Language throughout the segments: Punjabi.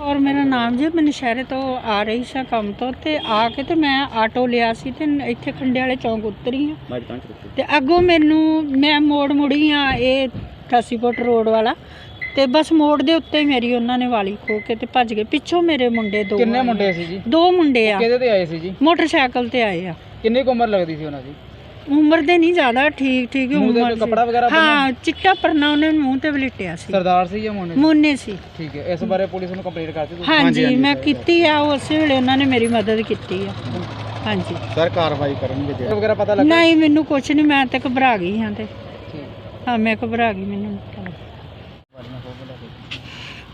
ਔਰ ਮੇਰਾ ਨਾਮ ਜੀ ਮੈਂ ਨਸ਼ਹਿਰੇ ਤੋਂ ਆ ਰਹੀ ਸਾਂ ਕੰਮ ਤੋਂ ਤੇ ਆ ਕੇ ਤੇ ਮੈਂ ਆਟੋ ਲਿਆ ਸੀ ਤੇ ਇੱਥੇ ਖੰਡੇ ਵਾਲੇ ਚੌਂਕ ਉਤਰੀ ਆ। ਤੇ ਅੱਗੋਂ ਮੈਨੂੰ ਮੈਂ ਮੋੜ ਮੁੜੀ ਆ ਇਹ 88 ਫੁੱਟ ਰੋਡ ਵਾਲਾ ਤੇ ਬਸ ਮੋੜ ਦੇ ਉੱਤੇ ਹੀ ਮੇਰੀ ਉਹਨਾਂ ਨੇ ਵਾਲੀ ਖੋ ਕੇ ਤੇ ਭੱਜ ਗਏ। ਪਿੱਛੋਂ ਮੇਰੇ ਮੁੰਡੇ ਦੋ ਕਿੰਨੇ। ਮੁੰਡੇ ਸੀ ਜੀ? ਦੋ ਮੁੰਡੇ ਆ। ਕਿਹਦੇ ਤੇ ਆਏ ਸੀ ਜੀ? ਮੋਟਰਸਾਈਕਲ ਤੇ ਆਏ ਆ। ਕਿੰਨੀ ਕੁ ਉਮਰ ਲੱਗਦੀ ਸੀ ਉਹਨਾਂ ਦੀ? ਉਮਰ ਦੇ ਨਹੀਂ ਜ਼ਿਆਦਾ ਠੀਕ ਠੀਕ ਮੂੰਹ ਉਮਰ ਕੋਈ ਸੀ। ਕੱਪੜਾ ਵਗੈਰਾ ਹਾਂ ਚਿੱਟਾ ਪਰਨਾ ਉਹਨੇ ਮੂੰਹ ਤੇ ਵਲਿਟਿਆ ਸੀ। ਸਰਦਾਰ ਸੀ ਜਾਂ ਸੀ? ਮੋਨੇ ਸੀ। ਠੀਕ ਹੈ ਇਸ ਬਾਰੇ ਪੁਲਿਸ ਨੂੰ ਕੰਪਲੇਂਟ ਕਰਤੀ ਤੁਸੀਂ? ਹਾਂਜੀ ਮੈਂ ਕੀਤੀ ਆ ਉਸੇ ਵੇਲੇ ਉਹਨਾਂ ਨੇ ਮੇਰੀ ਮਦਦ ਕੀਤੀ ਆ। ਹਾਂਜੀ। ਸਰ ਕਾਰਵਾਈ ਕਰਨਗੇ ਜੇ। ਵਗੈਰਾ ਪਤਾ ਲੱਗਾ? ਨਹੀਂ ਮੈਨੂੰ ਕੁਛ ਨਹੀਂ ਮੈਂ ਤੇ ਘਬਰਾ ਗਈ ਹਾਂ ਤੇ। ਹਾਂ ਮੈਂ ਘਬਰਾ ਗਈ ਮੈਨੂੰ।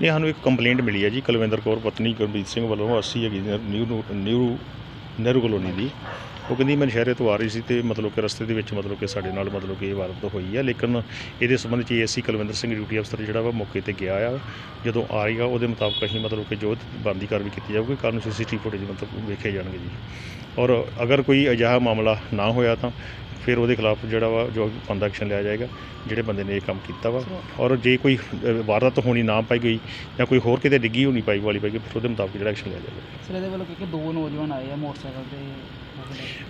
ਇਹ ਸਾਨੂੰ ਇੱਕ ਕੰਪਲੇਂਟ ਮਿਲੀ ਹੈ ਜੀ ਕੁਲਵਿੰਦਰ ਕੌਰ ਪਤਨੀ ਗੁਰਮੀਤ ਸਿੰਘ ਵੱਲੋਂ। ਅਸੀਂ ਹੈਗੀ ਨਿਊ ਨਿਊ ਨਹਿਰੂ ਕਲੋਨੀ ਦੀ। ਉਹ ਕਹਿੰਦੀ ਮੈਂ ਨਸ਼ਹਿਰੇ ਤੋਂ ਆ ਰਹੀ ਸੀ ਤੇ ਮਤਲਬ ਕਿ ਰਸਤੇ ਦੇ ਵਿੱਚ ਮਤਲਬ ਕਿ ਸਾਡੇ ਨਾਲ ਮਤਲਬ ਕਿ ਇਹ ਵਾਰਦਾਤ ਹੋਈ ਹੈ ਲੇਕਿਨ ਇਹਦੇ ਸੰਬੰਧ 'ਚ ਏਐਸਸੀ ਕੁਲਵਿੰਦਰ ਸਿੰਘ ਡਿਊਟੀ ਅਫਸਰ ਜਿਹੜਾ ਵਾ ਮੌਕੇ ਤੇ ਗਿਆ ਆ। ਜਦੋਂ ਆ ਰਹੀ ਉਹਦੇ ਮੁਤਾਬਕ ਅਸੀਂ ਮਤਲਬ ਕਿ ਜੋ ਬੰਦੀ ਕਾਰਵਾਈ ਕੀਤੀ ਜਾਊਗੀ, ਕੱਲ੍ਹ ਨੂੰ ਸੀਸੀਟੀਵੀ ਫੁਟੇਜ ਮਤਲਬ ਵੇਖੇ ਜਾਣਗੇ ਜੀ। ਔਰ ਅਗਰ ਕੋਈ ਅਜਿਹਾ ਮਾਮਲਾ ਨਾ ਹੋਇਆ ਤਾਂ ਫਿਰ ਉਹਦੇ ਖਿਲਾਫ ਜਿਹੜਾ ਵਾ ਜੋ ਬੰਦਾ ਐਕਸ਼ਨ ਲਿਆ ਜਾਏਗਾ, ਜਿਹੜੇ ਬੰਦੇ ਨੇ ਇਹ ਕੰਮ ਕੀਤਾ ਵਾ। ਔਰ ਜੇ ਕੋਈ ਵਾਰਦਾਤ ਹੋਣੀ ਨਾ ਪਾਈ ਗਈ ਜਾਂ ਕੋਈ ਹੋਰ ਕਿਤੇ ਡਿੱਗੀ ਹੋਣੀ ਪਾਈ ਵਾਲੀ ਪਾਈ ਗਈ, ਫਿਰ ਉਹਦੇ ਮੁਤਾਬਕ ਜਿਹੜਾ ਐਕਸ਼ਨ ਲਿਆ ਜਾਏਗਾ। ਸਰ, ਇਹਦੇ ਵੱਲੋਂ ਕਿ ਦੋ ਨੌਜਵਾਨ ਆਏ ਆ ਮੋਟਰਸਾਈਕਲ ਤੇ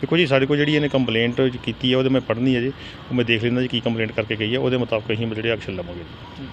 ਦੇਖੋ ਜੀ, ਸਾਡੇ ਕੋਲ ਜਿਹੜੀ ਇਹਨੇ ਕੰਪਲੇਂਟ ਕੀਤੀ ਹੈ, ਉਹਦੇ ਮੈਂ ਪੜ੍ਹਨੀ ਹੈ ਜੀ। ਉਹ ਮੈਂ ਦੇਖ ਲੈਂਦਾ ਜੀ ਕੀ ਕੰਪਲੇਂਟ ਕਰਕੇ ਗਈ ਹੈ। ਉਹਦੇ ਮੁਤਾਬਕ ਅਸੀਂ ਜਿਹੜੇ ਐਕਸ਼ਨ ਲਵਾਂਗੇ